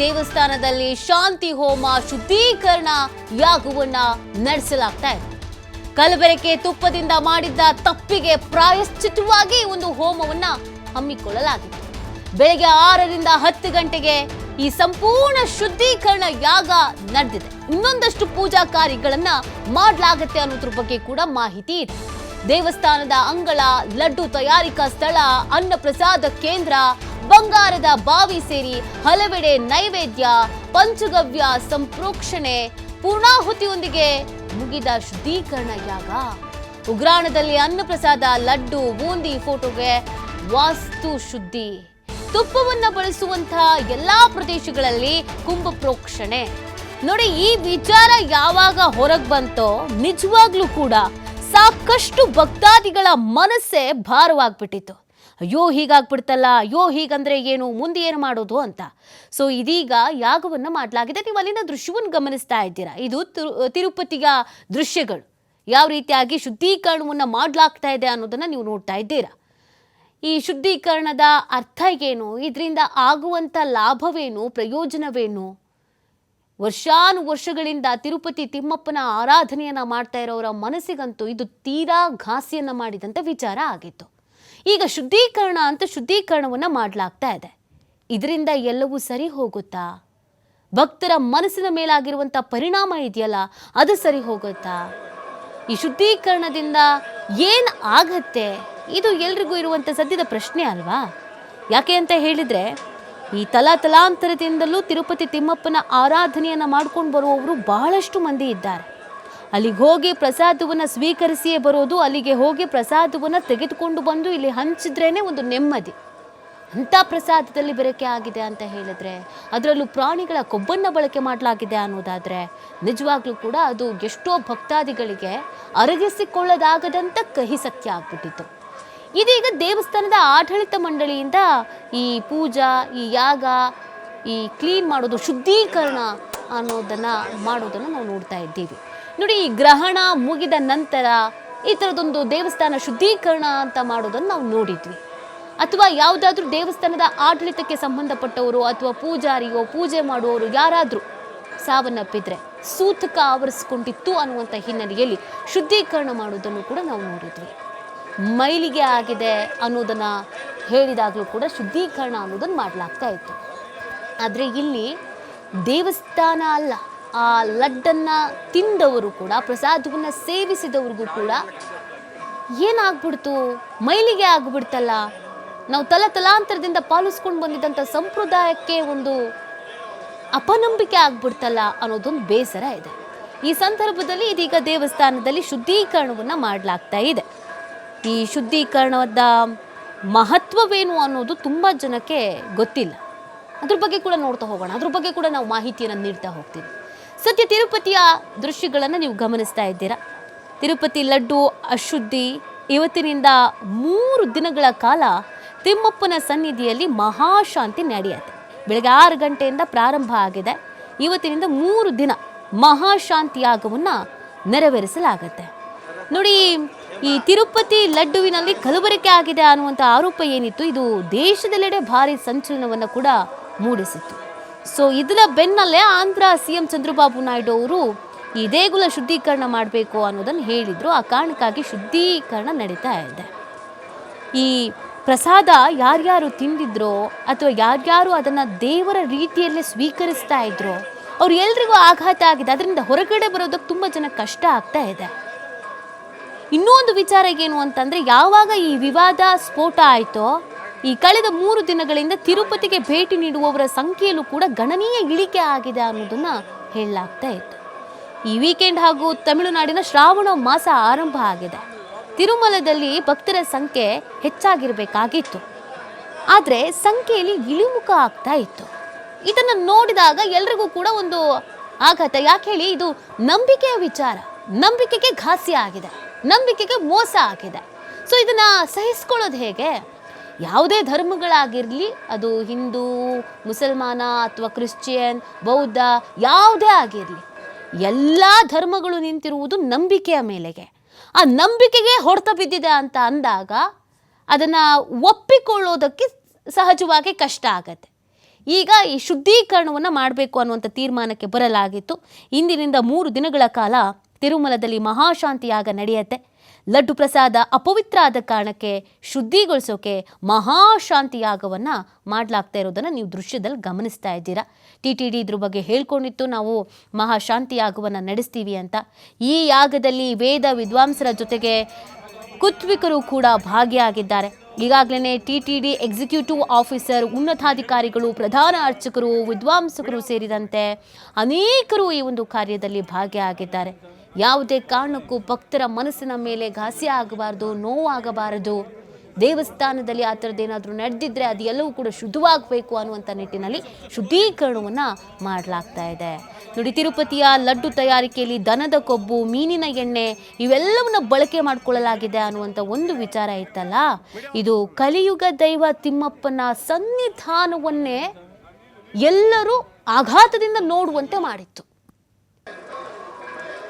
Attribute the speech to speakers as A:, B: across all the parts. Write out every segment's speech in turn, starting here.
A: ದೇವಸ್ಥಾನದಲ್ಲಿ ಶಾಂತಿ, ಹೋಮ, ಶುದ್ಧೀಕರಣ ಯಾಗವನ್ನ ನಡೆಸಲಾಗ್ತಾ ಇದೆ. ಕಲಬೆರಕೆ ತುಪ್ಪದಿಂದ ಮಾಡಿದ್ದ ತಪ್ಪಿಗೆ ಪ್ರಾಯಶ್ಚಿತವಾಗಿ ಒಂದು ಹೋಮವನ್ನ ಹಮ್ಮಿಕೊಳ್ಳಲಾಗಿದೆ. ಬೆಳಗ್ಗೆ ಆರರಿಂದ ಹತ್ತು ಗಂಟೆಗೆ ಈ ಸಂಪೂರ್ಣ ಶುದ್ಧೀಕರಣ ಯಾಗ ನಡೆದಿದೆ. ಇನ್ನೊಂದಷ್ಟು ಪೂಜಾ ಕಾರ್ಯಗಳನ್ನ ಮಾಡಲಾಗುತ್ತೆ ಅನ್ನೋದ್ರ ಬಗ್ಗೆ ಕೂಡ ಮಾಹಿತಿ ಇದೆ. ದೇವಸ್ಥಾನದ ಅಂಗಳ, ಲಡ್ಡು ತಯಾರಿಕಾ ಸ್ಥಳ ಅನ್ನ ಪ್ರಸಾದ ಕೇಂದ್ರ, ಬಂಗಾರದ ಬಾವಿ ಸೇರಿ ಹಲವೆಡೆ ನೈವೇದ್ಯ, ಪಂಚಗವ್ಯ ಸಂಪ್ರೋಕ್ಷಣೆ, ಪೂರ್ಣಾಹುತಿಯೊಂದಿಗೆ ಮುಗಿದ ಶುದ್ಧೀಕರಣ ಯಾಗ. ಉಗ್ರಾಣದಲ್ಲಿ ಅನ್ನಪ್ರಸಾದ, ಲಡ್ಡು, ಬೂಂದಿ ಫೋಟೋಗೆ ವಾಸ್ತು ಶುದ್ಧಿ. ತುಪ್ಪವನ್ನು ಬಳಸುವಂತಹ ಎಲ್ಲಾ ಪ್ರದೇಶಗಳಲ್ಲಿ ಕುಂಭ ಪ್ರೋಕ್ಷಣೆ. ನೋಡಿ, ಈ ವಿಚಾರ ಯಾವಾಗ ಹೊರಗೆ ಬಂತೋ, ನಿಜವಾಗ್ಲೂ ಕೂಡ ಸಾಕಷ್ಟು ಭಕ್ತಾದಿಗಳ ಮನಸ್ಸೇ ಭಾರವಾಗ್ಬಿಟ್ಟಿತ್ತು. ಅಯ್ಯೋ, ಹೀಗಾಗ್ಬಿಡ್ತಲ್ಲ, ಅಯ್ಯೋ, ಹೀಗಂದ್ರೆ ಏನು, ಮುಂದೆ ಏನು ಮಾಡೋದು ಅಂತ. ಸೊ ಇದೀಗ ಯಾಗವನ್ನು ಮಾಡಲಾಗಿದೆ. ನೀವು ಅಲ್ಲಿನ ದೃಶ್ಯವನ್ನು ಗಮನಿಸ್ತಾ ಇದ್ದೀರಾ. ಇದು ತಿರು- ತಿರುಪತಿಯ ದೃಶ್ಯಗಳು. ಯಾವ ರೀತಿಯಾಗಿ ಶುದ್ಧೀಕರಣವನ್ನು ಮಾಡಲಾಗ್ತಾ ಇದೆ ಅನ್ನೋದನ್ನು ನೀವು ನೋಡ್ತಾ ಇದ್ದೀರಾ. ಈ ಶುದ್ಧೀಕರಣದ ಅರ್ಥ ಏನು? ಇದರಿಂದ ಆಗುವಂಥ ಲಾಭವೇನು? ಪ್ರಯೋಜನವೇನು? ವರ್ಷಾನುವರ್ಷಗಳಿಂದ ತಿರುಪತಿ ತಿಮ್ಮಪ್ಪನ ಆರಾಧನೆಯನ್ನ ಮಾಡ್ತಾ ಇರೋರ ಮನಸ್ಸಿಗಂತೂ ಇದು ತೀರಾ ಘಾಸಿಯನ್ನ ಮಾಡಿದಂಥ ವಿಚಾರ ಆಗಿತ್ತು. ಈಗ ಶುದ್ಧೀಕರಣ ಅಂತ ಶುದ್ಧೀಕರಣವನ್ನ ಮಾಡಲಾಗ್ತಾ ಇದೆ. ಇದರಿಂದ ಎಲ್ಲವೂ ಸರಿ ಹೋಗುತ್ತಾ? ಭಕ್ತರ ಮನಸ್ಸಿನ ಮೇಲಾಗಿರುವಂಥ ಪರಿಣಾಮ ಇದೆಯಲ್ಲ, ಅದು ಸರಿ ಹೋಗುತ್ತಾ? ಈ ಶುದ್ಧೀಕರಣದಿಂದ ಏನು ಆಗತ್ತೆ? ಇದು ಎಲ್ರಿಗೂ ಇರುವಂಥ ಸದ್ಯದ ಪ್ರಶ್ನೆ ಅಲ್ವಾ? ಯಾಕೆ ಅಂತ ಹೇಳಿದರೆ ಈ ತಲಾ ತಲಾಂತರದಿಂದಲೂ ತಿರುಪತಿ ತಿಮ್ಮಪ್ಪನ ಆರಾಧನೆಯನ್ನು ಮಾಡ್ಕೊಂಡು ಬರುವವರು ಬಹಳಷ್ಟು ಮಂದಿ ಇದ್ದಾರೆ. ಅಲ್ಲಿಗೆ ಹೋಗಿ ಪ್ರಸಾದವನ್ನು ಸ್ವೀಕರಿಸಿಯೇ ಬರೋದು, ಅಲ್ಲಿಗೆ ಹೋಗಿ ಪ್ರಸಾದವನ್ನು ತೆಗೆದುಕೊಂಡು ಬಂದು ಇಲ್ಲಿ ಹಂಚಿದ್ರೇನೆ ಒಂದು ನೆಮ್ಮದಿ. ಅಂಥ ಪ್ರಸಾದದಲ್ಲಿ ಬೆರಕೆ ಆಗಿದೆ ಅಂತ ಹೇಳಿದ್ರೆ, ಅದರಲ್ಲೂ ಪ್ರಾಣಿಗಳ ಕೊಬ್ಬನ್ನು ಬಳಕೆ ಮಾಡಲಾಗಿದೆ ಅನ್ನೋದಾದರೆ, ನಿಜವಾಗ್ಲೂ ಕೂಡ ಅದು ಎಷ್ಟೋ ಭಕ್ತಾದಿಗಳಿಗೆ ಅರಗಿಸಿಕೊಳ್ಳದಾಗದಂಥ ಕಹಿ ಸತ್ಯ ಆಗ್ಬಿಟ್ಟಿತ್ತು. ಇದೀಗ ದೇವಸ್ಥಾನದ ಆಡಳಿತ ಮಂಡಳಿಯಿಂದ ಈ ಪೂಜಾ, ಈ ಯಾಗ, ಈ ಕ್ಲೀನ್ ಮಾಡೋದು ಶುದ್ಧೀಕರಣ ಅನ್ನೋದನ್ನು ಮಾಡೋದನ್ನು ನಾವು ನೋಡ್ತಾ ಇದ್ದೀವಿ. ನೋಡಿ, ಈ ಗ್ರಹಣ ಮುಗಿದ ನಂತರ ಈ ಥರದೊಂದು ದೇವಸ್ಥಾನ ಶುದ್ಧೀಕರಣ ಅಂತ ಮಾಡೋದನ್ನು ನಾವು ನೋಡಿದ್ವಿ. ಅಥವಾ ಯಾವುದಾದ್ರೂ ದೇವಸ್ಥಾನದ ಆಡಳಿತಕ್ಕೆ ಸಂಬಂಧಪಟ್ಟವರು ಅಥವಾ ಪೂಜಾರಿಯೋ, ಪೂಜೆ ಮಾಡುವವರು ಯಾರಾದರೂ ಸಾವನ್ನಪ್ಪಿದ್ರೆ ಸೂತಕ ಆವರಿಸ್ಕೊಂಡಿತ್ತು ಅನ್ನುವಂಥ ಹಿನ್ನೆಲೆಯಲ್ಲಿ ಶುದ್ಧೀಕರಣ ಮಾಡೋದನ್ನು ಕೂಡ ನಾವು ನೋಡಿದ್ವಿ. ಮೈಲಿಗೆ ಆಗಿದೆ ಅನ್ನೋದನ್ನು ಹೇಳಿದಾಗಲೂ ಕೂಡ ಶುದ್ಧೀಕರಣ ಅನ್ನೋದನ್ನು ಮಾಡಲಾಗ್ತಾ ಇತ್ತು. ಆದರೆ ಇಲ್ಲಿ ದೇವಸ್ಥಾನ ಅಲ್ಲ, ಆ ಲಡ್ಡನ್ನು ತಿಂದವರು ಕೂಡ, ಪ್ರಸಾದವನ್ನು ಸೇವಿಸಿದವ್ರಿಗೂ ಕೂಡ ಏನಾಗ್ಬಿಡ್ತು? ಮೈಲಿಗೆ ಆಗ್ಬಿಡ್ತಲ್ಲ? ನಾವು ತಲ ತಲಾಂತರದಿಂದ ಪಾಲಿಸ್ಕೊಂಡು ಬಂದಿದ್ದಂಥ ಸಂಪ್ರದಾಯಕ್ಕೆ ಒಂದು ಅಪನಂಬಿಕೆ ಆಗ್ಬಿಡ್ತಲ್ಲ ಅನ್ನೋದೊಂದು ಬೇಸರ ಇದೆ. ಈ ಸಂದರ್ಭದಲ್ಲಿ ಇದೀಗ ದೇವಸ್ಥಾನದಲ್ಲಿ ಶುದ್ಧೀಕರಣವನ್ನು ಮಾಡಲಾಗ್ತಾ ಇದೆ. ಈ ಶುದ್ಧೀಕರಣದ ಮಹತ್ವವೇನು ಅನ್ನೋದು ತುಂಬ ಜನಕ್ಕೆ ಗೊತ್ತಿಲ್ಲ. ಅದ್ರ ಬಗ್ಗೆ ಕೂಡ ನೋಡ್ತಾ ಹೋಗೋಣ. ಅದ್ರ ಬಗ್ಗೆ ಕೂಡ ನಾವು ಮಾಹಿತಿಯನ್ನು ನೀಡ್ತಾ ಹೋಗ್ತೀವಿ. ಸದ್ಯ ತಿರುಪತಿಯ ದೃಶ್ಯಗಳನ್ನು ನೀವು ಗಮನಿಸ್ತಾ ಇದ್ದೀರಾ? ತಿರುಪತಿ ಲಡ್ಡು, ಅಶುದ್ಧಿ, ಇವತ್ತಿನಿಂದ ಮೂರು ದಿನಗಳ ಕಾಲ ತಿಮ್ಮಪ್ಪನ ಸನ್ನಿಧಿಯಲ್ಲಿ ಮಹಾಶಾಂತಿ ನಡೆಯುತ್ತೆ. ಬೆಳಗ್ಗೆ ಆರು ಗಂಟೆಯಿಂದ ಪ್ರಾರಂಭ ಆಗಿದೆ. ಇವತ್ತಿನಿಂದ ಮೂರು ದಿನ ಮಹಾಶಾಂತಿ ಯಾಗವನ್ನು ನೆರವೇರಿಸಲಾಗತ್ತೆ. ನೋಡಿ ಈ ತಿರುಪತಿ ಲಡ್ಡುವಿನಲ್ಲಿ ಕಲಬೆರಕೆ ಆಗಿದೆ ಅನ್ನುವಂಥ ಆರೋಪ ಏನಿತ್ತು, ಇದು ದೇಶದೆಲ್ಲೆಡೆ ಭಾರಿ ಸಂಚಲನವನ್ನು ಕೂಡ ಮೂಡಿಸಿತ್ತು. ಸೊ ಇದರ ಬೆನ್ನಲ್ಲೇ ಆಂಧ್ರ ಸಿ ಎಂ ಚಂದ್ರಬಾಬು ನಾಯ್ಡು ಅವರು ಈ ದೇಗುಲ ಶುದ್ಧೀಕರಣ ಮಾಡಬೇಕು ಅನ್ನೋದನ್ನು ಹೇಳಿದರು. ಆ ಕಾರಣಕ್ಕಾಗಿ ಶುದ್ಧೀಕರಣ ನಡೀತಾ ಇದೆ. ಈ ಪ್ರಸಾದ ಯಾರ್ಯಾರು ತಿಂದಿದ್ರೋ ಅಥವಾ ಯಾರ್ಯಾರು ಅದನ್ನು ದೇವರ ರೀತಿಯಲ್ಲೇ ಸ್ವೀಕರಿಸ್ತಾ ಇದ್ರೋ, ಅವ್ರು ಎಲ್ರಿಗೂ ಆಘಾತ ಆಗಿದೆ. ಅದರಿಂದ ಹೊರಗಡೆ ಬರೋದಕ್ಕೆ ತುಂಬ ಜನ ಕಷ್ಟ ಆಗ್ತಾ ಇದೆ. ಇನ್ನೂ ಒಂದು ವಿಚಾರ ಏನು ಅಂತಂದರೆ, ಯಾವಾಗ ಈ ವಿವಾದ ಸ್ಫೋಟ ಆಯಿತೋ, ಈ ಕಳೆದ ಮೂರು ದಿನಗಳಿಂದ ತಿರುಪತಿಗೆ ಭೇಟಿ ನೀಡುವವರ ಸಂಖ್ಯೆಯಲ್ಲೂ ಕೂಡ ಗಣನೀಯ ಇಳಿಕೆ ಆಗಿದೆ ಅನ್ನೋದನ್ನು ಹೇಳಲಾಗ್ತಾ ಇತ್ತು. ಈ ವೀಕೆಂಡ್ ಹಾಗೂ ತಮಿಳುನಾಡಿನ ಶ್ರಾವಣ ಮಾಸ ಆರಂಭ ಆಗಿದೆ. ತಿರುಮಲದಲ್ಲಿ ಭಕ್ತರ ಸಂಖ್ಯೆ ಹೆಚ್ಚಾಗಿರಬೇಕಾಗಿತ್ತು. ಆದರೆ ಸಂಖ್ಯೆಯಲ್ಲಿ ಇಳಿಮುಖ ಆಗ್ತಾ ಇತ್ತು. ಇದನ್ನು ನೋಡಿದಾಗ ಎಲ್ರಿಗೂ ಕೂಡ ಒಂದು ಆಘಾತ. ಯಾಕೆ ಹೇಳಿ, ಇದು ನಂಬಿಕೆಯ ವಿಚಾರ. ನಂಬಿಕೆಗೆ ಘಾಸಿ ಆಗಿದೆ. ನಂಬಿಕೆಗೆ ಮೋಸ ಆಗಿದೆ. ಸೊ ಇದನ್ನು ಸಹಿಸ್ಕೊಳ್ಳೋದು ಹೇಗೆ? ಯಾವುದೇ ಧರ್ಮಗಳಾಗಿರಲಿ, ಅದು ಹಿಂದೂ, ಮುಸಲ್ಮಾನ ಅಥವಾ ಕ್ರಿಶ್ಚಿಯನ್, ಬೌದ್ಧ, ಯಾವುದೇ ಆಗಿರಲಿ, ಎಲ್ಲ ಧರ್ಮಗಳು ನಿಂತಿರುವುದು ನಂಬಿಕೆಯ ಮೇಲೆಗೆ. ಆ ನಂಬಿಕೆಗೆ ಹೊಡೆತ ಬಿದ್ದಿದೆ ಅಂತ ಅಂದಾಗ, ಅದನ್ನು ಒಪ್ಪಿಕೊಳ್ಳೋದಕ್ಕೆ ಸಹಜವಾಗಿ ಕಷ್ಟ ಆಗತ್ತೆ. ಈಗ ಈ ಶುದ್ಧೀಕರಣವನ್ನು ಮಾಡಬೇಕು ಅನ್ನುವಂಥ ತೀರ್ಮಾನಕ್ಕೆ ಬರಲಾಗಿತ್ತು. ಇಂದಿನಿಂದ ಮೂರು ದಿನಗಳ ಕಾಲ ತಿರುಮಲದಲ್ಲಿ ಮಹಾಶಾಂತಿಯಾಗ ನಡೆಯುತ್ತೆ. ಲಡ್ಡು ಪ್ರಸಾದ ಅಪವಿತ್ರ ಆದ ಕಾರಣಕ್ಕೆ ಶುದ್ಧಿಗೊಳಿಸೋಕೆ ಮಹಾಶಾಂತಿಯಾಗವನ್ನು ಮಾಡಲಾಗ್ತಾ ಇರೋದನ್ನು ನೀವು ದೃಶ್ಯದಲ್ಲಿ ಗಮನಿಸ್ತಾ ಇದ್ದೀರಾ. ಟಿ ಟಿ ಡಿ ಇದ್ರ ಬಗ್ಗೆ ಹೇಳ್ಕೊಂಡಿತ್ತು, ನಾವು ಮಹಾಶಾಂತಿಯಾಗವನ್ನು ನಡೆಸ್ತೀವಿ ಅಂತ. ಈ ಯಾಗದಲ್ಲಿ ವೇದ ವಿದ್ವಾಂಸರ ಜೊತೆಗೆ ಕುತ್ವಿಕರು ಕೂಡ ಭಾಗಿಯಾಗಿದ್ದಾರೆ. ಈಗಾಗಲೇ T T D executive officer, ಉನ್ನತಾಧಿಕಾರಿಗಳು, ಪ್ರಧಾನ ಅರ್ಚಕರು, ವಿದ್ವಾಂಸಕರು ಸೇರಿದಂತೆ ಅನೇಕರು ಈ ಒಂದು ಕಾರ್ಯದಲ್ಲಿ ಭಾಗಿಯಾಗಿದ್ದಾರೆ. ಯಾವುದೇ ಕಾರಣಕ್ಕೂ ಭಕ್ತರ ಮನಸ್ಸಿನ ಮೇಲೆ ಘಾಸಿ ಆಗಬಾರ್ದು, ನೋವಾಗಬಾರದು. ದೇವಸ್ಥಾನದಲ್ಲಿ ಆ ಥರದ್ದೇನಾದರೂ ನಡೆದಿದ್ದರೆ ಅದು ಎಲ್ಲವೂ ಕೂಡ ಶುದ್ಧವಾಗಬೇಕು ಅನ್ನುವಂಥ ನಿಟ್ಟಿನಲ್ಲಿ ಶುದ್ಧೀಕರಣವನ್ನು ಮಾಡಲಾಗ್ತಾ ಇದೆ. ನೋಡಿ, ತಿರುಪತಿಯ ಲಡ್ಡು ತಯಾರಿಕೆಯಲ್ಲಿ ದನದ ಕೊಬ್ಬು, ಮೀನಿನ ಎಣ್ಣೆ ಇವೆಲ್ಲವನ್ನು ಬಳಕೆ ಮಾಡಿಕೊಳ್ಳಲಾಗಿದೆ ಅನ್ನುವಂಥ ಒಂದು ವಿಚಾರ ಇತ್ತಲ್ಲ? ಇದು ಕಲಿಯುಗ ದೈವ ತಿಮ್ಮಪ್ಪನ ಸನ್ನಿಧಾನವನ್ನೇ ಎಲ್ಲರೂ ಆಘಾತದಿಂದ ನೋಡುವಂತೆ ಮಾಡಿತ್ತು.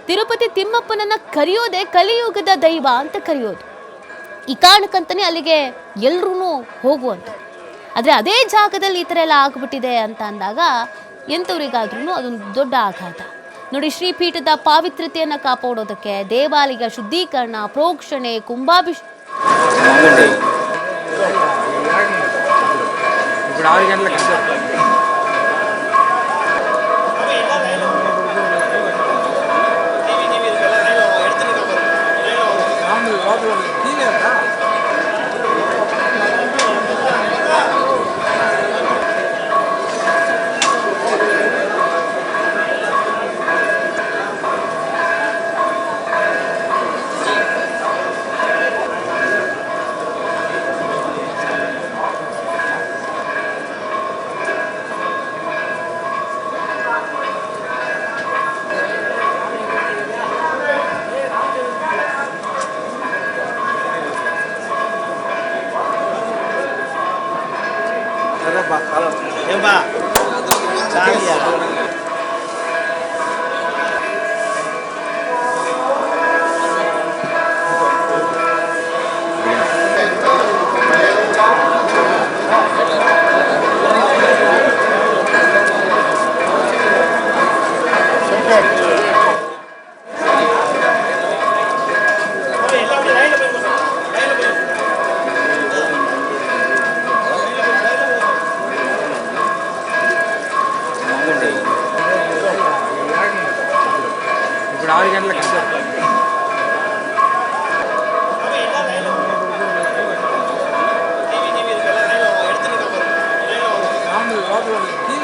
A: ತಿರುಪತಿ ತಿಮ್ಮಪ್ಪನನ್ನ ಕರೆಯೋದೇ ಕಲಿಯುಗದ ದೈವ ಅಂತ ಕರೆಯೋದು. ಈ ಕಾರಣಕ್ಕಂತಾನೆ ಅಲ್ಲಿಗೆ ಎಲ್ರೂ ಹೋಗುವಂಥ ಆದರೆ ಅದೇ ಜಾಗದಲ್ಲಿ ಈ ಥರ ಎಲ್ಲ ಆಗ್ಬಿಟ್ಟಿದೆ ಅಂತ ಅಂದಾಗ ಎಂಥವ್ರಿಗಾದ್ರೂ ಅದೊಂದು ದೊಡ್ಡ ಆಘಾತ. ನೋಡಿ, ಶ್ರೀಪೀಠದ ಪಾವಿತ್ರ್ಯತೆಯನ್ನು ಕಾಪಾಡೋದಕ್ಕೆ ದೇವಾಲಯ ಶುದ್ಧೀಕರಣ, ಪ್ರೋಕ್ಷಣೆ ಕುಂಭಾಭಿಷ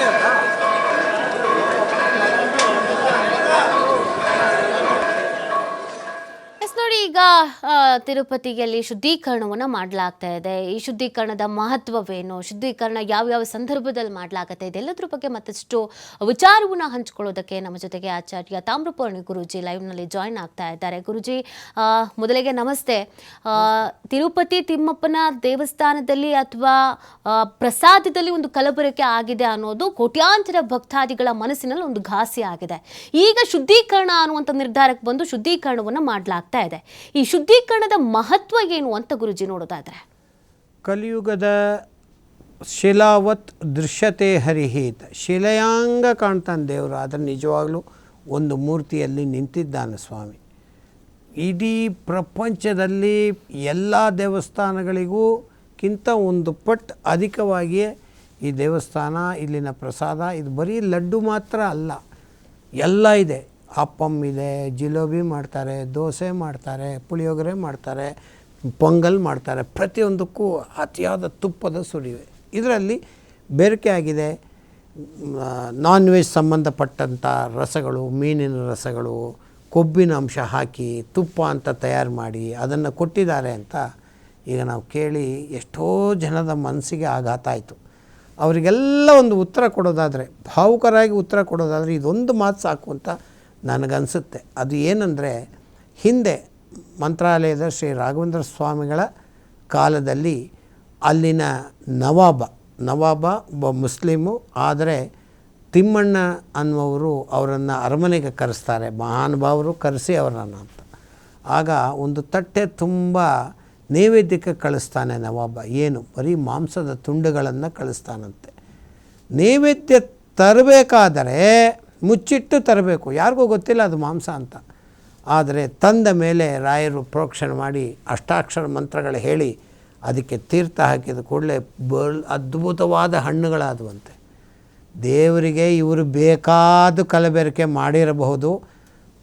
A: Yeah. ತಿರುಪತಿಯಲ್ಲಿ ಶುದ್ಧೀಕರಣವನ್ನು ಮಾಡಲಾಗ್ತಾ ಇದೆ. ಈ ಶುದ್ಧೀಕರಣದ ಮಹತ್ವವೇನು? ಶುದ್ಧೀಕರಣ ಯಾವ್ಯಾವ ಸಂದರ್ಭದಲ್ಲಿ ಮಾಡಲಾಗತ್ತೆ? ಇದೆಲ್ಲದ್ರ ಬಗ್ಗೆ ಮತ್ತಷ್ಟು ವಿಚಾರವನ್ನು ಹಂಚ್ಕೊಳ್ಳೋದಕ್ಕೆ ನಮ್ಮ ಜೊತೆಗೆ ಆಚಾರ್ಯ ತಾಮ್ರಪರ್ಣಿ ಗುರುಜಿ ಲೈವ್ನಲ್ಲಿ ಜಾಯ್ನ್ ಆಗ್ತಾ ಇದ್ದಾರೆ. ಗುರುಜಿ ಮೊದಲಿಗೆ ನಮಸ್ತೆ. ತಿರುಪತಿ ತಿಮ್ಮಪ್ಪನ ದೇವಸ್ಥಾನದಲ್ಲಿ ಅಥವಾ ಪ್ರಸಾದದಲ್ಲಿ ಒಂದು ಕಲಬೆರಕೆ ಆಗಿದೆ ಅನ್ನೋದು ಕೋಟ್ಯಾಂತರ ಭಕ್ತಾದಿಗಳ ಮನಸ್ಸಿನಲ್ಲಿ ಒಂದು ಘಾಸಿ ಆಗಿದೆ. ಈಗ ಶುದ್ಧೀಕರಣ ಅನ್ನುವಂಥ ನಿರ್ಧಾರಕ್ಕೆ ಬಂದು ಶುದ್ಧೀಕರಣವನ್ನು ಮಾಡಲಾಗ್ತಾ ಇದೆ. ಈ ಶುದ್ಧೀಕರಣದ ಮಹತ್ವ ಏನು ಅಂತ ಗುರುಜಿ ನೋಡೋದಾದರೆ?
B: ಕಲಿಯುಗದ ಶಿಲಾವತ್ ದೃಶ್ಯತೆ ಹರಿಹೀತ. ಶಿಲೆಯಾಂಗ ಕಾಣ್ತಾನೆ ದೇವರು, ಆದರೆ ನಿಜವಾಗ್ಲೂ ಒಂದು ಮೂರ್ತಿಯಲ್ಲಿ ನಿಂತಿದ್ದಾನೆ ಸ್ವಾಮಿ. ಇಡೀ ಪ್ರಪಂಚದಲ್ಲಿ ಎಲ್ಲ ದೇವಸ್ಥಾನಗಳಿಗೂ ಕಿಂತ ಒಂದು ಪಟ್ ಅಧಿಕವಾಗಿಯೇ ಈ ದೇವಸ್ಥಾನ, ಇಲ್ಲಿನ ಪ್ರಸಾದ, ಇದು ಬರೀ ಲಡ್ಡು ಮಾತ್ರ ಅಲ್ಲ, ಎಲ್ಲ ಇದೆ. ಅಪ್ಪಮ್ ಇದೆ, ಜಿಲೇಬಿ ಮಾಡ್ತಾರೆ, ದೋಸೆ ಮಾಡ್ತಾರೆ, ಪುಳಿಯೋಗರೆ ಮಾಡ್ತಾರೆ, ಪೊಂಗಲ್ ಮಾಡ್ತಾರೆ. ಪ್ರತಿಯೊಂದಕ್ಕೂ ಅತಿಯಾದ ತುಪ್ಪದ ಸುರಿವೆ. ಇದರಲ್ಲಿ ಬೇರಿಕೆ ಆಗಿದೆ. ನಾನ್ ವೆಜ್ ಸಂಬಂಧಪಟ್ಟಂಥ ರಸಗಳು, ಮೀನಿನ ರಸಗಳು, ಕೊಬ್ಬಿನ ಅಂಶ ಹಾಕಿ ತುಪ್ಪ ಅಂತ ತಯಾರು ಮಾಡಿ ಅದನ್ನು ಕೊಟ್ಟಿದ್ದಾರೆ ಅಂತ ಈಗ ನಾವು ಕೇಳಿ ಎಷ್ಟೋ ಜನದ ಮನಸ್ಸಿಗೆ ಆಘಾತ ಆಯಿತು. ಅವರಿಗೆಲ್ಲ ಒಂದು ಉತ್ತರ ಕೊಡೋದಾದರೆ, ಭಾವುಕರಾಗಿ ಉತ್ತರ ಕೊಡೋದಾದರೆ ಇದೊಂದು ಮಾತು ಸಾಕು ಅಂತ ನನಗನ್ಸುತ್ತೆ. ಅದು ಏನಂದರೆ, ಹಿಂದೆ ಮಂತ್ರಾಲಯದ ಶ್ರೀ ರಾಘವೇಂದ್ರ ಸ್ವಾಮಿಗಳ ಕಾಲದಲ್ಲಿ ಅಲ್ಲಿನ ನವಾಬ ನವಾಬ ಒಬ್ಬ ಮುಸ್ಲಿಮು, ಆದರೆ ತಿಮ್ಮಣ್ಣ ಅನ್ನುವರು ಅವರನ್ನು ಅರಮನೆಗೆ ಕರೆಸ್ತಾರೆ. ಮಹಾನುಭಾವರು ಕರೆಸಿ ಅವರನ್ನು ಅಂತ. ಆಗ ಒಂದು ತಟ್ಟೆ ತುಂಬ ನೈವೇದ್ಯಕ್ಕೆ ಕಳಿಸ್ತಾನೆ ನವಾಬ. ಏನು? ಬರೀ ಮಾಂಸದ ತುಂಡುಗಳನ್ನು ಕಳಿಸ್ತಾನಂತೆ. ನೈವೇದ್ಯ ತರಬೇಕಾದರೆ ಮುಚ್ಚಿಟ್ಟು ತರಬೇಕು. ಯಾರಿಗೂ ಗೊತ್ತಿಲ್ಲ ಅದು ಮಾಂಸ ಅಂತ. ಆದರೆ ತಂದ ಮೇಲೆ ರಾಯರು ಪ್ರೋಕ್ಷಣೆ ಮಾಡಿ ಅಷ್ಟಾಕ್ಷರ ಮಂತ್ರಗಳು ಹೇಳಿ ಅದಕ್ಕೆ ತೀರ್ಥ ಹಾಕಿದ ಕೂಡಲೇ ಬಲ್ ಅದ್ಭುತವಾದ ಹಣ್ಣುಗಳಾದವಂತೆ. ದೇವರಿಗೆ ಇವರು ಬೇಕಾದ ಕಲಬೆರಕೆ ಮಾಡಿರಬಹುದು.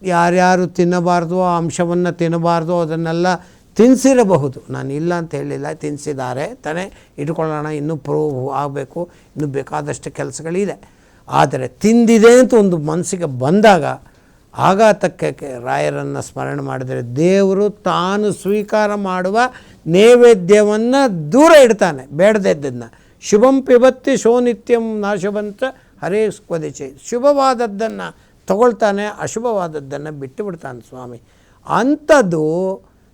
B: ಯಾರ್ಯಾರು ತಿನ್ನಬಾರ್ದು, ಆ ಅಂಶವನ್ನು ತಿನ್ನಬಾರ್ದು, ಅದನ್ನೆಲ್ಲ ತಿನ್ನಿಸಿರಬಹುದು ನಾನು ಇಲ್ಲ ಅಂತ ಹೇಳಿಲ್ಲ ತಿನ್ನಿಸಿದ್ದಾರೆ ತಾನೇ. ಇಟ್ಕೊಳ್ಳೋಣ, ಇನ್ನೂ ಪ್ರೂವ್ ಆಗಬೇಕು. ಇನ್ನೂ ಬೇಕಾದಷ್ಟು ಕೆಲಸಗಳಿದೆ. ಆದರೆ ತಿಂದಿದೆ ಅಂತ ಒಂದು ಮನಸ್ಸಿಗೆ ಬಂದಾಗ ಆಘಾತಕ್ಕೆ ರಾಯರನ್ನು ಸ್ಮರಣೆ ಮಾಡಿದರೆ ದೇವರು ತಾನು ಸ್ವೀಕಾರ ಮಾಡುವ ನೈವೇದ್ಯವನ್ನು ದೂರ ಇಡ್ತಾನೆ ಬೇಡದಿದ್ದನ್ನು ಶುಭಂ ಪಿಬತ್ತಿ ಶೋನಿತ್ಯಂ ನಾಶವಂತ ಹರೇ ಸ್ವದೇಶಿ. ಶುಭವಾದದ್ದನ್ನು ತಗೊಳ್ತಾನೆ, ಅಶುಭವಾದದ್ದನ್ನು ಬಿಟ್ಟು ಬಿಡ್ತಾನೆ ಸ್ವಾಮಿ. ಅಂಥದ್ದು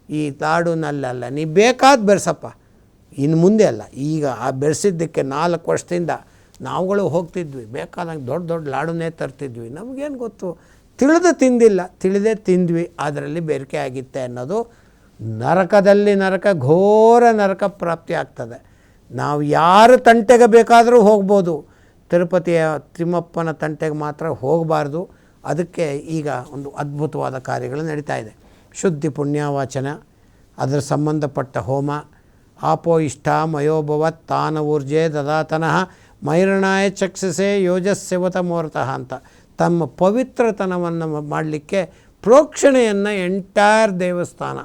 B: ಈ ತಾಡುನಲ್ಲಲ್ಲ, ನೀ ಬೇಕಾದ ಬೆರೆಸಪ್ಪ. ಇನ್ನು ಮುಂದೆ ಅಲ್ಲ, ಈಗ ಆ ಬೆರೆಸಿದ್ದಕ್ಕೆ ನಾಲ್ಕು ವರ್ಷದಿಂದ ನಾವುಗಳು ಹೋಗ್ತಿದ್ವಿ. ಬೇಕಾದಂಗೆ ದೊಡ್ಡ ದೊಡ್ಡ ಲಾಡುನೇ ತರ್ತಿದ್ವಿ. ನಮಗೇನು ಗೊತ್ತು? ತಿಳಿದು ತಿಂದಿಲ್ಲ. ತಿಳಿದೇ ತಿಂದ್ವಿ. ಅದರಲ್ಲಿ ಬೇರಿಕೆ ಆಗಿತ್ತೆ ಅನ್ನೋದು ನರಕದಲ್ಲಿ ನರಕ, ಘೋರ ನರಕ ಪ್ರಾಪ್ತಿ ಆಗ್ತದೆ. ನಾವು ಯಾರು ತಂಟೆಗೆ ಬೇಕಾದರೂ ಹೋಗ್ಬೋದು. ತಿರುಪತಿಯ ತಿಮ್ಮಪ್ಪನ ತಂಟೆಗೆ ಮಾತ್ರ ಹೋಗಬಾರ್ದು. ಅದಕ್ಕೆ ಈಗ ಒಂದು ಅದ್ಭುತವಾದ ಕಾರ್ಯಗಳು ನಡೀತಾ ಇದೆ. ಶುದ್ಧಿ ಪುಣ್ಯವಾಚನ, ಅದರ ಸಂಬಂಧಪಟ್ಟ ಹೋಮ ಆಪೋ ಇಷ್ಟ ಮಯೋಭವತ್ ತಾನ ಊರ್ಜೆ ದದಾತನಃ ಮೈರಣಾಯ ಚಕ್ಷಸೆ ಯೋಜಸ್ಸೆವತ ಮುಹೂರ್ತಃ ಅಂತ. ತಮ್ಮ ಪವಿತ್ರತನವನ್ನು ಮಾಡಲಿಕ್ಕೆ ಪ್ರೋಕ್ಷಣೆಯನ್ನು ಎಂಟೈರ್ ದೇವಸ್ಥಾನ.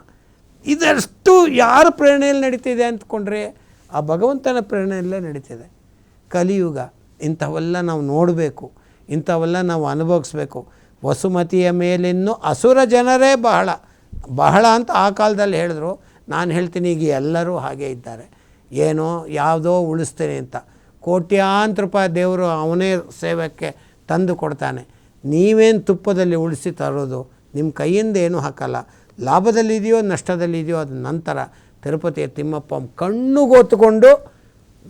B: ಇದಷ್ಟು ಯಾರ ಪ್ರೇರಣೆಯಲ್ಲಿ ನಡೀತಿದೆ ಅಂದ್ಕೊಂಡ್ರೆ ಆ ಭಗವಂತನ ಪ್ರೇರಣೆಯಲ್ಲೇ ನಡೀತಿದೆ. ಕಲಿಯುಗ, ಇಂಥವೆಲ್ಲ ನಾವು ನೋಡಬೇಕು, ಇಂಥವೆಲ್ಲ ನಾವು ಅನುಭವಿಸ್ಬೇಕು. ವಸುಮತಿಯ ಮೇಲಿನ್ನೂ ಅಸುರ ಜನರೇ ಬಹಳ. ಬಹಳ ಅಂತ ಆ ಕಾಲದಲ್ಲಿ ಹೇಳಿದ್ರು. ನಾನು ಹೇಳ್ತೀನಿ, ಈಗ ಎಲ್ಲರೂ ಹಾಗೆ ಇದ್ದಾರೆ. ಏನೋ ಯಾವುದೋ ಉಳಿಸ್ತೀನಿ ಅಂತ. ಕೋಟ್ಯಾಂತರ ರೂಪಾಯಿ ದೇವರು ಅವನೇ ಸೇವಕ್ಕೆ ತಂದು ಕೊಡ್ತಾನೆ. ನೀವೇನು ತುಪ್ಪದಲ್ಲಿ ಉಳಿಸಿ ತರೋದು ನಿಮ್ಮ ಕೈಯಿಂದ ಏನೂ ಹಾಕಲ್ಲ. ಲಾಭದಲ್ಲಿದೆಯೋ ನಷ್ಟದಲ್ಲಿದೆಯೋ ಅದು ನಂತರ ತಿರುಪತಿಯ ತಿಮ್ಮಪ್ಪ ಕಣ್ಣುಗೊತ್ತುಕೊಂಡು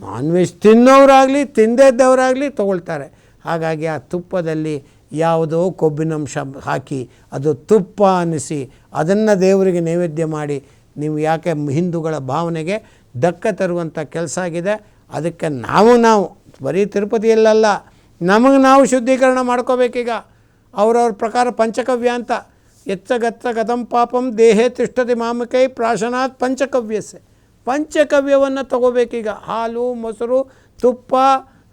B: ನಾನ್ ವೆಜ್ ತಿನ್ನೋರಾಗಲಿ ತಿಂದೇ ತಗೊಳ್ತಾರೆ ತೊಗೊಳ್ತಾರೆ. ಹಾಗಾಗಿ ಆ ತುಪ್ಪದಲ್ಲಿ ಯಾವುದೋ ಕೊಬ್ಬಿನಂಶ ಹಾಕಿ, ಅದು ತುಪ್ಪ ಅನ್ನಿಸಿ, ಅದನ್ನು ದೇವರಿಗೆ ನೈವೇದ್ಯ ಮಾಡಿ, ನೀವು ಯಾಕೆ ಹಿಂದೂಗಳ ಭಾವನೆಗೆ ದಕ್ಕ ತರುವಂಥ ಕೆಲಸ ಆಗಿದೆ ಅದಕ್ಕೆ ನಾವು ನಾವು, ಬರೀ ತಿರುಪತಿಯಲ್ಲ ನಮಗೆ ನಾವು ಶುದ್ಧೀಕರಣ ಮಾಡ್ಕೋಬೇಕೀಗ. ಅವರವ್ರ ಪ್ರಕಾರ ಪಂಚಕವ್ಯ ಅಂತ. ಎಚ್ಚಗತ್ತ ಗತಂ ಪಾಪಂ ದೇಹೇ ತಿಷ್ಟತಿ ಮಾಮಕೈ ಪ್ರಾಶನಾತ್ ಪಂಚಕವ್ಯಸ್ಸೆ. ಪಂಚಕವ್ಯವನ್ನು ತಗೋಬೇಕೀಗ. ಹಾಲು, ಮೊಸರು, ತುಪ್ಪ,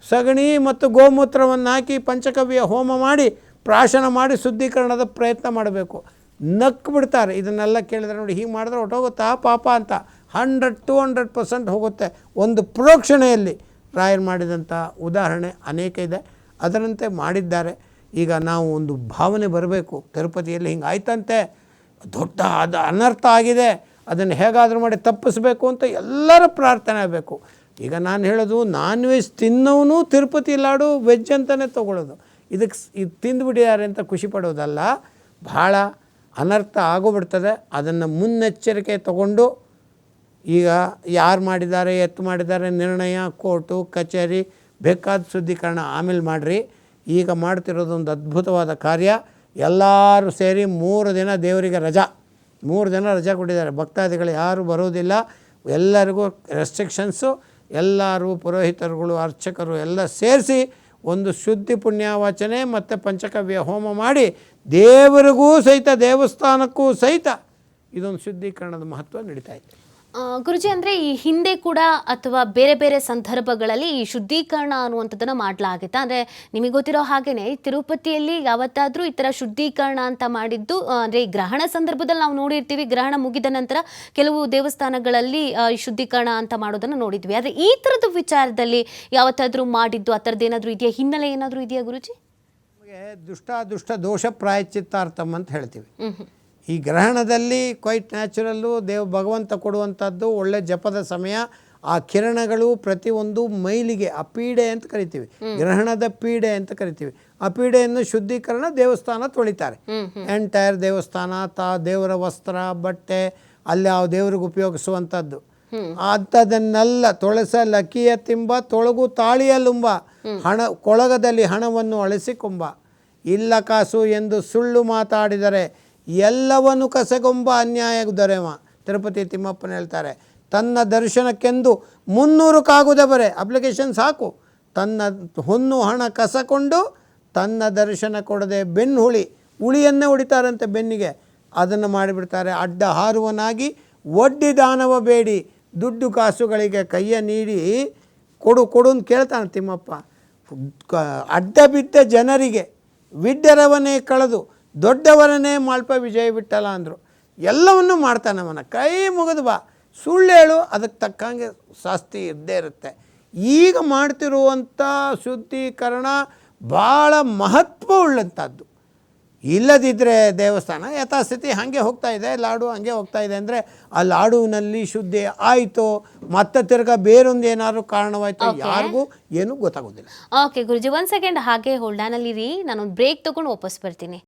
B: ಸಗಣಿ ಮತ್ತು ಗೋಮೂತ್ರವನ್ನು ಹಾಕಿ ಪಂಚಕವ್ಯ ಹೋಮ ಮಾಡಿ ಪ್ರಾಶನ ಮಾಡಿ ಶುದ್ಧೀಕರಣದ ಪ್ರಯತ್ನ ಮಾಡಬೇಕು. ನಕ್ಕು ಬಿಡ್ತಾರೆ ಇದನ್ನೆಲ್ಲ ಕೇಳಿದ್ರೆ ನೋಡಿ ಹೀಗೆ ಮಾಡಿದ್ರೆ ಹೊಟ್ಟೋಗುತ್ತಾ ಪಾಪ ಅಂತ. ಹಂಡ್ರೆಡ್, ಟು ಹಂಡ್ರೆಡ್ ಪರ್ಸೆಂಟ್ ಹೋಗುತ್ತೆ. ಒಂದು ಪ್ರೋಕ್ಷಣೆಯಲ್ಲಿ ರಾಯರು ಮಾಡಿದಂಥ ಉದಾಹರಣೆ ಅನೇಕ ಇದೆ. ಅದರಂತೆ ಮಾಡಿದ್ದಾರೆ. ಈಗ ನಾವು ಒಂದು ಭಾವನೆ ಬರಬೇಕು. ತಿರುಪತಿಯಲ್ಲಿ ಹಿಂಗೆ ಆಯ್ತಂತೆ. ದೊಡ್ಡ ಅದು ಅನರ್ಥ ಆಗಿದೆ. ಅದನ್ನು ಹೇಗಾದರೂ ಮಾಡಿ ತಪ್ಪಿಸ್ಬೇಕು ಅಂತ ಎಲ್ಲರೂ ಪ್ರಾರ್ಥನೆ ಆಗಬೇಕು. ಈಗ ನಾನು ಹೇಳೋದು, ನಾನ್ ವೆಜ್ ತಿನ್ನೋನು ತಿರುಪತಿ ಲಾಡು ವೆಜ್ ಅಂತಲೇ ತೊಗೊಳ್ಳೋದು. ಇದಕ್ಕೆ ಇದು ತಿಂದುಬಿಟ್ಟಿದ್ದಾರೆ ಅಂತ ಖುಷಿ ಪಡೋದಲ್ಲ. ಭಾಳ ಅನರ್ಥ ಆಗೋಗ್ಬಿಡ್ತದೆ. ಅದನ್ನು ಮುನ್ನೆಚ್ಚರಿಕೆ ತಗೊಂಡು ಈಗ ಯಾರು ಮಾಡಿದ್ದಾರೆ ಎತ್ತು ಮಾಡಿದ್ದಾರೆ, ನಿರ್ಣಯ, ಕೋರ್ಟು, ಕಚೇರಿ, ಬೇಕಾದ ಶುದ್ಧೀಕರಣ ಆಮೇಲೆ ಮಾಡಿರಿ. ಈಗ ಮಾಡ್ತಿರೋದು ಒಂದು ಅದ್ಭುತವಾದ ಕಾರ್ಯ. ಎಲ್ಲರೂ ಸೇರಿ ಮೂರು ದಿನ ದೇವರಿಗೆ ರಜಾ. ಮೂರು ದಿನ ರಜಾ ಕೊಟ್ಟಿದ್ದಾರೆ. ಭಕ್ತಾದಿಗಳು ಯಾರು ಬರೋದಿಲ್ಲ. ಎಲ್ಲರಿಗೂ ರೆಸ್ಟ್ರಿಕ್ಷನ್ಸು ಎಲ್ಲರೂ ಪುರೋಹಿತರುಗಳು, ಅರ್ಚಕರು ಎಲ್ಲ ಸೇರಿಸಿ ಒಂದು ಶುದ್ಧಿ ಪುಣ್ಯವಾಚನೆ ಮತ್ತು ಪಂಚಕವ್ಯ ಹೋಮ ಮಾಡಿ ದೇವರಿಗೂ ಸಹಿತ, ದೇವಸ್ಥಾನಕ್ಕೂ ಸಹಿತ ಇದೊಂದು ಶುದ್ಧೀಕರಣದ ಮಹತ್ವ ನಡೀತಾ ಇದೆ.
A: ಗುರುಜಿ ಅಂದರೆ ಈ ಹಿಂದೆ ಕೂಡ ಅಥವಾ ಬೇರೆ ಬೇರೆ ಸಂದರ್ಭಗಳಲ್ಲಿ ಈ ಶುದ್ಧೀಕರಣ ಅನ್ನುವಂಥದ್ದನ್ನು ಮಾಡಲಾಗಿತ್ತು? ಅಂದರೆ ನಿಮಗೆ ಗೊತ್ತಿರೋ ಹಾಗೇ ತಿರುಪತಿಯಲ್ಲಿ ಯಾವತ್ತಾದರೂ ಈ ಥರ ಶುದ್ಧೀಕರಣ ಅಂತ ಮಾಡಿದ್ದು ಅಂದರೆ ಈ ಗ್ರಹಣ ಸಂದರ್ಭದಲ್ಲಿ ನಾವು ನೋಡಿರ್ತೀವಿ ಗ್ರಹಣ ಮುಗಿದ ನಂತರ ಕೆಲವು ದೇವಸ್ಥಾನಗಳಲ್ಲಿ ಈ ಶುದ್ಧೀಕರಣ ಅಂತ ಮಾಡೋದನ್ನು ನೋಡಿದ್ವಿ. ಆದರೆ ಈ ಥರದ ವಿಚಾರದಲ್ಲಿ ಯಾವತ್ತಾದರೂ ಮಾಡಿದ್ದು ಆ ಥರದ್ದು ಏನಾದರೂ ಇದೆಯಾ? ಹಿನ್ನೆಲೆ ಏನಾದರೂ ಇದೆಯಾ ಗುರುಜಿ?
B: ನಮಗೆ ದುಷ್ಟ ದುಷ್ಟ ದೋಷ ಪ್ರಾಯಚಿತ್ತಾರ್ಥಮ್ ಅಂತ ಹೇಳ್ತೀವಿ. ಈ ಗ್ರಹಣದಲ್ಲಿ ಕ್ವೈಟ್ ನ್ಯಾಚುರಲ್ಲು ದೇವ ಭಗವಂತ ಕೊಡುವಂಥದ್ದು ಒಳ್ಳೆ ಜಪದ ಸಮಯ. ಆ ಕಿರಣಗಳು ಪ್ರತಿಯೊಂದು ಮೈಲಿಗೆ ಆ ಪೀಡೆ ಅಂತ ಕರಿತೀವಿ. ಗ್ರಹಣದ ಪೀಡೆ ಅಂತ ಕರಿತೀವಿ. ಆ ಪೀಡೆಯನ್ನು ಶುದ್ಧೀಕರಣ ದೇವಸ್ಥಾನ ತೊಳಿತಾರೆ. ಎಂಟೈರ್ ದೇವಸ್ಥಾನ ತಾ ದೇವರ ವಸ್ತ್ರ ಬಟ್ಟೆ ಅಲ್ಲಿ ಆ ದೇವರಿಗೆ ಉಪಯೋಗಿಸುವಂಥದ್ದು ಅಂಥದನ್ನೆಲ್ಲ ತೊಳಸ ಲಕಿಯ ತಿಂಬ ತೊಳಗು ತಾಳಿಯ ಲುಂಬ ಹಣ ಕೊಳಗದಲ್ಲಿ ಹಣವನ್ನು ಅಳಿಸಿಕೊಂಬ ಇಲ್ಲ ಕಾಸು ಎಂದು ಸುಳ್ಳು ಮಾತಾಡಿದರೆ ಎಲ್ಲವನ್ನು ಕಸಗೊಂಬ ಅನ್ಯಾಯ ದೊರೆವ. ತಿರುಪತಿ ತಿಮ್ಮಪ್ಪನ ಹೇಳ್ತಾರೆ, ತನ್ನ ದರ್ಶನಕ್ಕೆಂದು ಮುನ್ನೂರು ಕಾಗುದ ಬರೆ. ಅಪ್ಲಿಕೇಶನ್ ಸಾಕು. ತನ್ನ ಹೊನ್ನು ಹಣ ಕಸಕೊಂಡು ತನ್ನ ದರ್ಶನ ಕೊಡದೆ ಬೆನ್ನು ಹುಳಿ ಹುಳಿಯನ್ನೇ ಹೊಡಿತಾರಂತೆ ಬೆನ್ನಿಗೆ. ಅದನ್ನು ಮಾಡಿಬಿಡ್ತಾರೆ. ಅಡ್ಡ ಹಾರುವನಾಗಿ ಒಡ್ಡಿ ದಾನವ ಬೇಡಿ. ದುಡ್ಡು ಕಾಸುಗಳಿಗೆ ಕೈಯ ನೀಡಿ ಕೊಡು ಕೊಡು ಅಂತ ಕೇಳ್ತಾನೆ ತಿಮ್ಮಪ್ಪ. ಅಡ್ಡ ಬಿದ್ದ ಜನರಿಗೆ ವಿಡ್ಡರವನೇ ಕಳೆದು ದೊಡ್ಡವರನ್ನೇ ಮಾಲ್ಪ ವಿಜಯ ಬಿಟ್ಟಲ್ಲ ಅಂದರು. ಎಲ್ಲವನ್ನೂ ಮಾಡ್ತಾನವನ ಕೈ ಮುಗಿದು ಬಾ. ಸುಳ್ಳು ಹೇಳು ಅದಕ್ಕೆ ತಕ್ಕಂಗೆ ಶಾಸ್ತಿ ಇದ್ದೇ ಇರುತ್ತೆ. ಈಗ ಮಾಡ್ತಿರುವಂಥ ಶುದ್ಧೀಕರಣ ಭಾಳ ಮಹತ್ವ ಉಳ್ಳಂಥದ್ದು ಇಲ್ಲದಿದ್ದರೆ ದೇವಸ್ಥಾನ ಯಥಾಸ್ಥಿತಿ ಹಾಗೆ ಹೋಗ್ತಾ ಇದೆ ಲಾಡು ಹಾಗೆ ಹೋಗ್ತಾ ಇದೆ ಅಂದರೆ ಆ ಲಾಡುವಿನಲ್ಲಿ ಶುದ್ಧಿ ಆಯಿತು ಮತ್ತೆ ತಿರ್ಗ ಬೇರೊಂದು ಏನಾದರೂ ಕಾರಣವಾಯಿತು ಯಾರಿಗೂ ಏನೂ ಗೊತ್ತಾಗೋದಿಲ್ಲ.
A: ಓಕೆ ಗುರುಜಿ ಒಂದು ಸೆಕೆಂಡ್ ಹಾಗೆ ಹೋಲ್ಡಾನಲ್ಲಿ ರೀ ನಾನೊಂದು ಬ್ರೇಕ್ ತೊಗೊಂಡು ವಾಪಸ್ ಬರ್ತೀನಿ.